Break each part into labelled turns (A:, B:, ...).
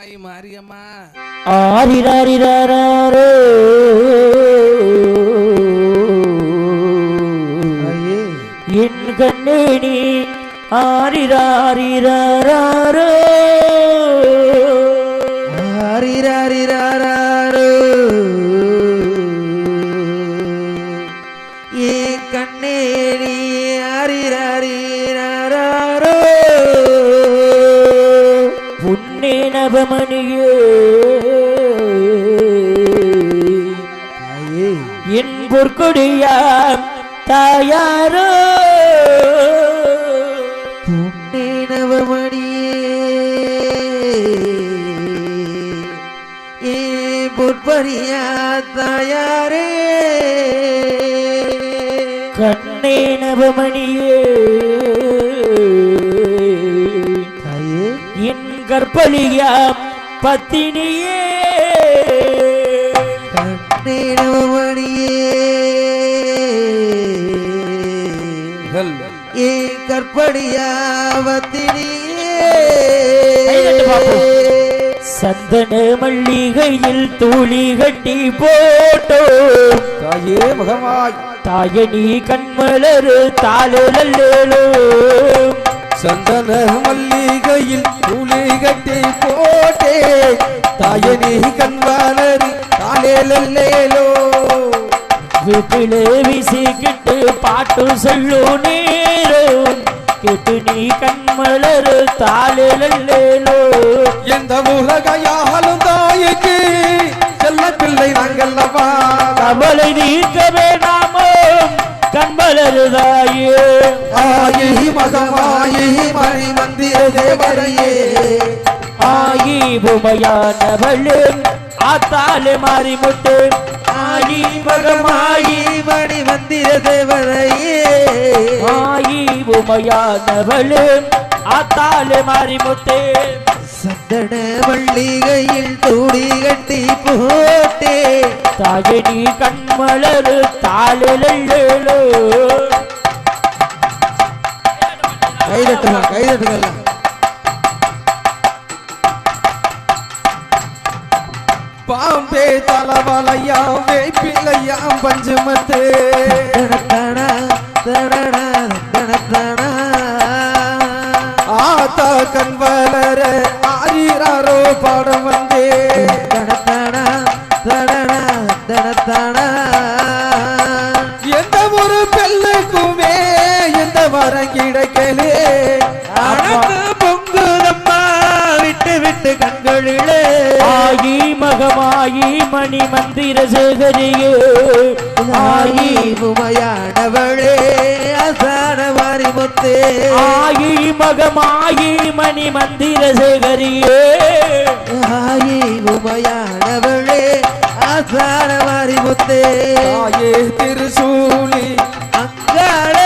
A: மகமாயி மாரியம்மா.
B: ஆரிராரிராரோ. என் கண்ணே நீ ஆரிராரிராரோ.
C: ஆரிராரிராரோ. என் கண்ணே
B: நவமணியே
C: தாயே,
B: என் பொற்கொடியாம் தாயாரோ.
C: பொற்பரியா தாயாரே.
B: கண்ணே நவமணியே. என் கற்பழியாம் பத்தினியே.
C: ஏ கற்படியாவத்தினியே.
B: சந்தன மல்லிகையில் தூளி கட்டி போட்டோ
A: தாயே மகமாய்.
B: தாயனி கண்மலரு தாளலோ
A: சந்தன மல்லிகையில் தூளி கட்டி போட்டே தாயனி கண்வானரி தாலேலோ
B: வீட்டில வீசிக்கிட்டு பாட்டு சொல்லு நேரம் கேட்டு நீ கண்மலரு தாளலோ
A: எந்த உலகையாலும் தாய்க்கு செல்ல பிள்ளை நாங்கல்லவா
B: கவலை நீக்க வேணாமோ கண்மலரு தாயே
A: ஆயி மகமாயி மணி மந்திர தேவரையே
B: ஆயி உமையானவளே ஆத்தாலே மாறி முட்டு ஆயி மகமாயி
C: மணி மந்திர தேவரையே
B: ஆயி உமையானவளே ஆத்தாலே மாறி முட்டு
C: சந்தன மல்லிகையில் தூடி கட்டி போட்டே.
B: தாயனி கண்மலரு தாளலோ
C: கைதட்டுங்க கைதட்டுங்க
A: பாம்பே தலவலையாம் வேப்பிலையாம் பஞ்சமத்தே
C: தடதடா, தடடா, தடதடா.
A: கண் வளர ஆரிராரோ பாடம் வந்தே.
C: தடதடா, தடடா, தடதடா.
A: எந்த ஒரு பெல்லுக்குமே எந்த வரம் கிடைக்கலே.
C: பொங்குதம்மா விட்டு விட்டு கண்களிலே
B: மகமாயி மணி மந்திர சேகரியே.
C: ஆயி உமையானவளே அசான மாறி முத்தே
B: ஆயி மகமாயி மணி மந்திர சேகரியே.
C: ஆயி உமையானவளே அசான மாறி முத்தே
A: தாயே திருசூலி
C: அங்காள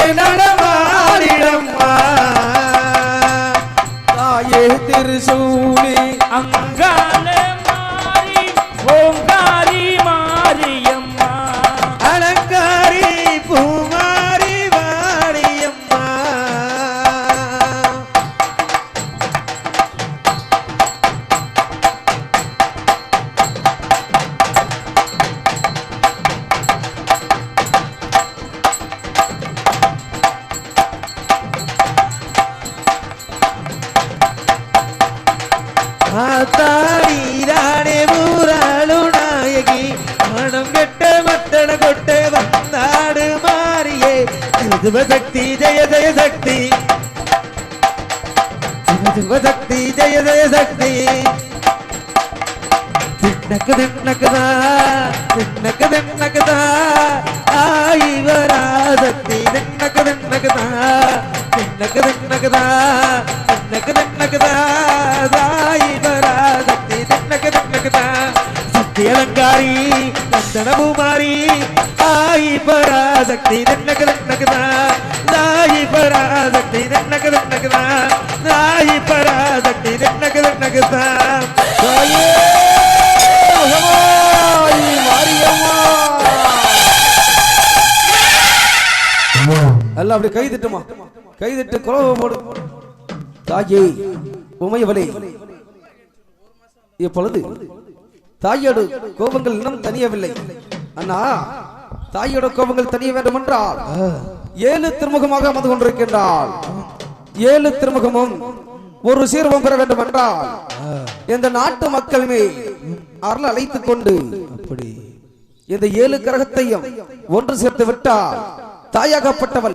C: வந்து ஆத்தாடிரானே ஊராளு நாயகி மனம் கெட்ட மத்தன கொட்ட வந்தாடு மாறியே. சிவசக்தி ஜெய ஜெய சக்தி. சிவசக்தி ஜெய ஜெய சக்தி. தின்னக்கு தின்னக்குதா திண்ணக்கு திண்ணக்குதா. ஆய் வராசக்தி தின்னக்கு தின்னக்குதா தின்னக்கு தின்னக்குதா தின்னக்கு தின்னக்குதா தாய் அலங்காரி நந்தனபூமாரி ஆயி பராசக்தி நன்னக நன்னகதா தாயி பராசக்தி நன்னக நன்னகதா தாயி பராசக்தி நன்னக நன்னகதா
A: எல்லாம் அப்படி கை திட்டுமா? கை திட்டு குலவை போடு. தாயே உமையவளே. இப்பொழுது தாயோடு கோபங்கள் இன்னும் தனியவில்லை. அண்ணா தாயோட கோபங்கள் தனிய வேண்டும் என்றால் ஏழு திருமுகமாக அமர்ந்து கொண்டிருக்கின்றாள். ஏழு திருமுகமும் ஒரு சீர்வம் பெற வேண்டும் என்றால் இந்த நாட்டு மக்கள் மேல் அருள் அழைத்துக் கொண்டு
C: அப்படி.
A: இந்த ஏழு கிரகத்தையும் ஒன்று சேர்த்து விட்டால் தாயாகப்பட்டவள்